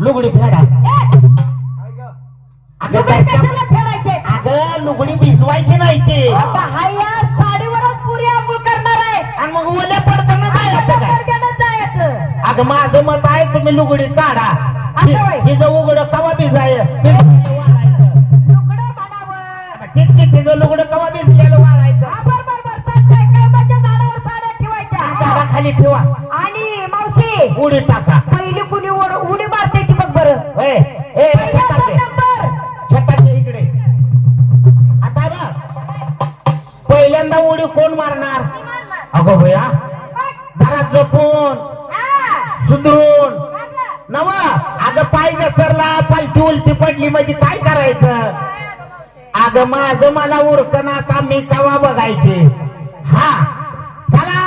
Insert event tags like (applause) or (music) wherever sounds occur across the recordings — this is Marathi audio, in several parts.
लुगडी फेडा. अगं लुगडी भिजवायची नाही ते. जायचं अगं माझं मत आहे तुम्ही लुगडी काढा. तिचं उघड कवा भिजाय तिचं कवा भिजलेलं वाढायचं? हा, ठेवा. आणि मावशी उडी टाका. पहिली कुणी उडी मार होय. ए इकडे. आता बघ. पहिल्यांदा उडी कोण मारणार? अगो भैया जरा जपून. सुधरून. नवा अगं पाय घसरला पालथी उलटी पडली म्हणजे काय करायचं? अगं माझं मला उरकन आता मी कवा बघायचे? हा. चला.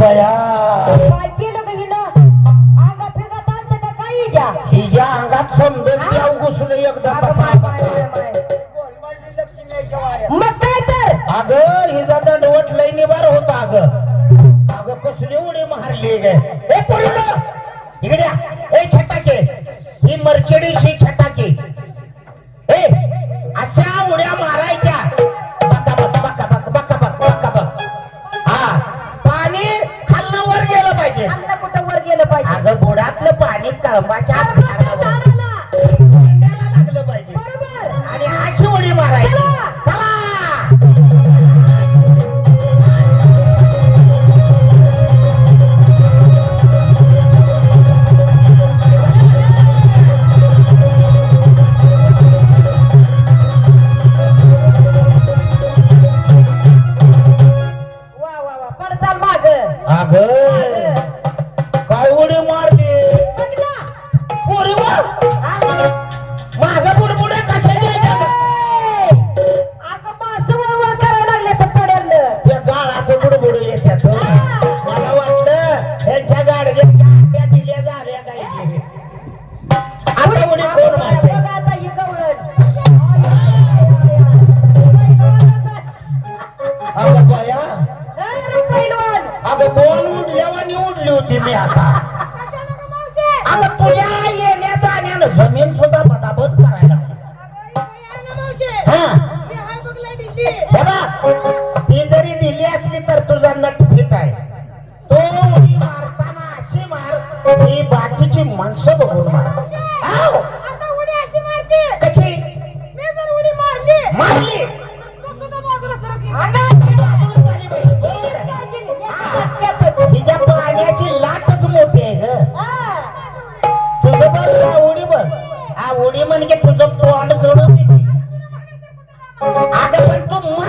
बया. काय केलं का हिनं? अंगा फेका चालतं का काही द्या? हिच्या अंगात समजून द्याव घुसलं एकदा बसा मग काय तर? अगं हिचा दंडवट लय निवार होता अगं. अगं कसली उडी मारली गे. ती जरी दिली असली तर तुझा नट फिट आहे तो उडी मारताना अशी मार ही बाकीची माणसं बघून मार आव, कशी मारली तिच्या पाण्याची लाटच मोठी आहे ग तुझं बघ हा उडी बघ हा उडी म्हणजे तुझं तोंड जोडून. अगं पण तू मन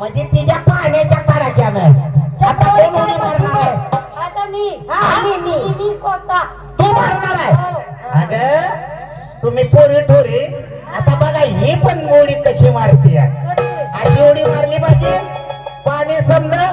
म्हणजे तिच्या पाण्याच्या काढाक्यानं आता कोण उडी मारणार आहे. आता मी. हा मी मी. मी स्वतः. तू मारणार आहे. हो. अगं तुम्ही पोरी ठोरी आता बघा ही पण उडी कशी मारते अशी उडी मारली पाहिजे. पाणी समजा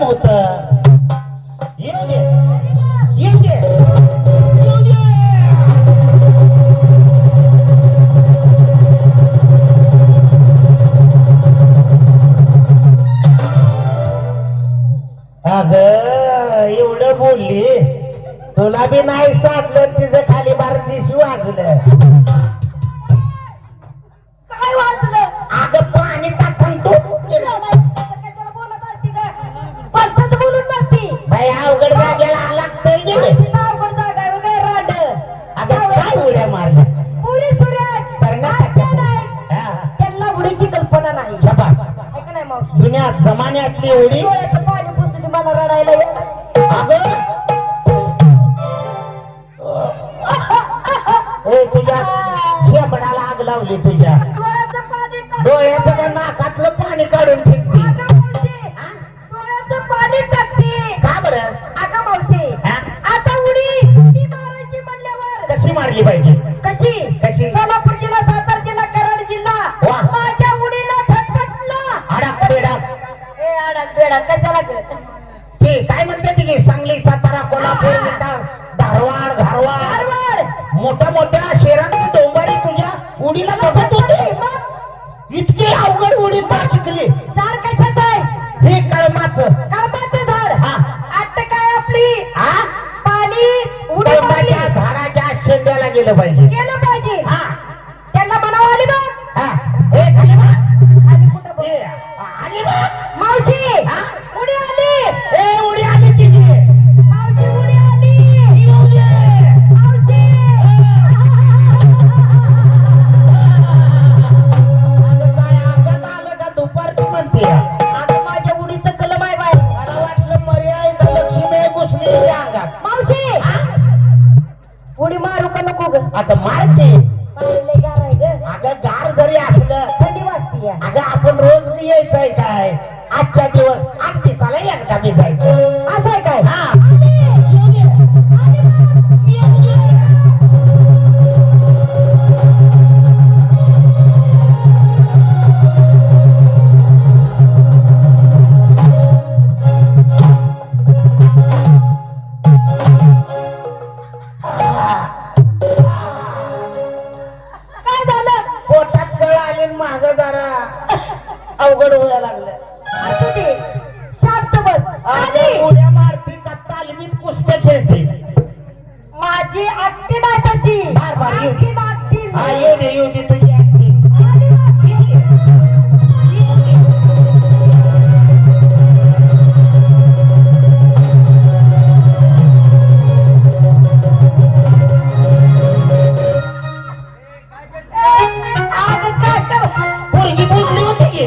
काम होत येऊ दे. येऊ दे. येऊ दे. अग एवढं बोलली. तुला बी नाही साधलं तुझ्या. डोळ्याचं का नाकातलं पाणी काढून फेकते? अगं मावशी, डोळ्याचं पाणी टाकते. का बरं? अगं मावशी? आता उडी. मी मारायची म्हणल्यावर. कशी मारली पाहिजे? कशी? कशी? सोलापूर जिल्हा सातारा जिल्हा कराड जिल्हा. माझ्या उडीला फटफटला अडक बेडाक ए अडक बेडक कशाला? ते काय म्हणते ती? सांगली सातारा कोल्हापूर धारवाड धारवाड. धारवाड. मोठ्या मोठ्या असू दे शांत बस आली अगं, उड्या मारती का? तालमीत कुस्त्या खेळते माझी आत्ती नाही तशी बार बार येऊ दे. आत्ती आत्ती हा येऊ दे येऊ दे तुझी acting. आली बघ. अगं काय कर पोरगी बोलली होती की?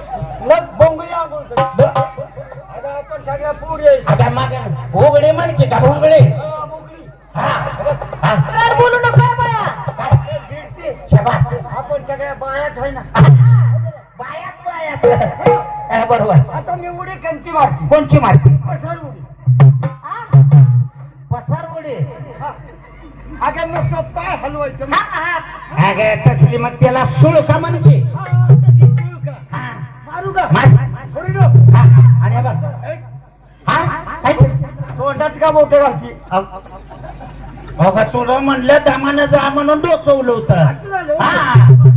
हा, बरोबर आता मी उडी कंची मारते कोणची मारती पसर उडी हा? पसार उडी हा. अगं नुसतं पाय हलवायचं हा, हा. अगं तसली मग त्याला सुळ का म्हण की हा, तशी सुरू का? हा. मारू का मार. थोडी नो. हा, आणि हे बघ ए, हा काय ते? तोंडात का मोठे घालती अगं तुला म्हणलं दमानं जा म्हणून डोचवलं होतं हा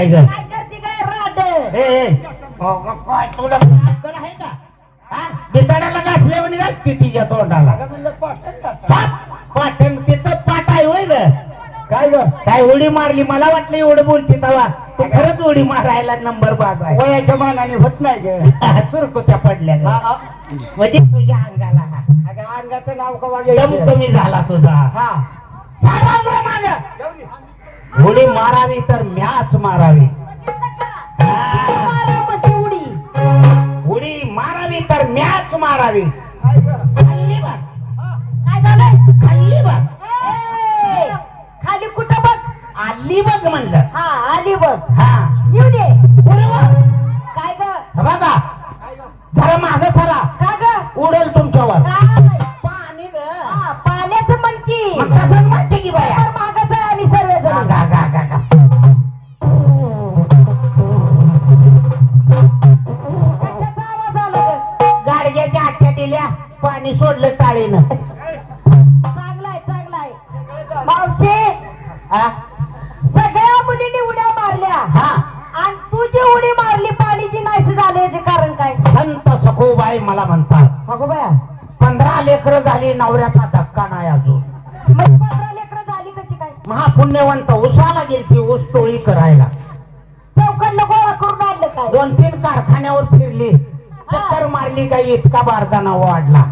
काय ग काय तुला अक्कल आहे का घासते तिच्या तोंडाला पाटण तिथं पाट आहे होय ग. काय ग? काय उडी मारली मला वाटलं एवढं बोलते तवा. तू खरंच उडी मारायला नंबर बाज आहे. वयाच्या मानाने होत नाही ग. सुरकुत्या (laughs) पडल्या. म्हणजे तुझ्या अंगाला हा. अगं अंगाचं नाव कवा? कमी झाला तुझा. हा. झाला उडी मारावी तर म्याच मारावी. उडी मारावी तर म्याच मारावी? खाल्ली बघ काय झालंय खाल्ली बघ खाली कुठं बघ? आली बघ म्हणलं. हा आली बघ. हा. येऊ दे. बरोबर सगळ्या मुलींनी उड्या मारल्या. हा. आणि तू जी उडी मारली पाणीची नाहीच झाले याचे कारण काय? संत सखोबाई मला म्हणतात. अगो बाया पंधरा लेकरं झाली नवऱ्याचा धक्का नाही अजून. मग पंधरा लेकरं झाली कशी काय? महापुण्यवंत उसाला गेलती ऊस टोळी करायला. चौकडलं गोळा करून आणलं काय? दोन तीन कारखान्यावर फिरली. चक्कर मारली काही इतका बारदाना वाढला.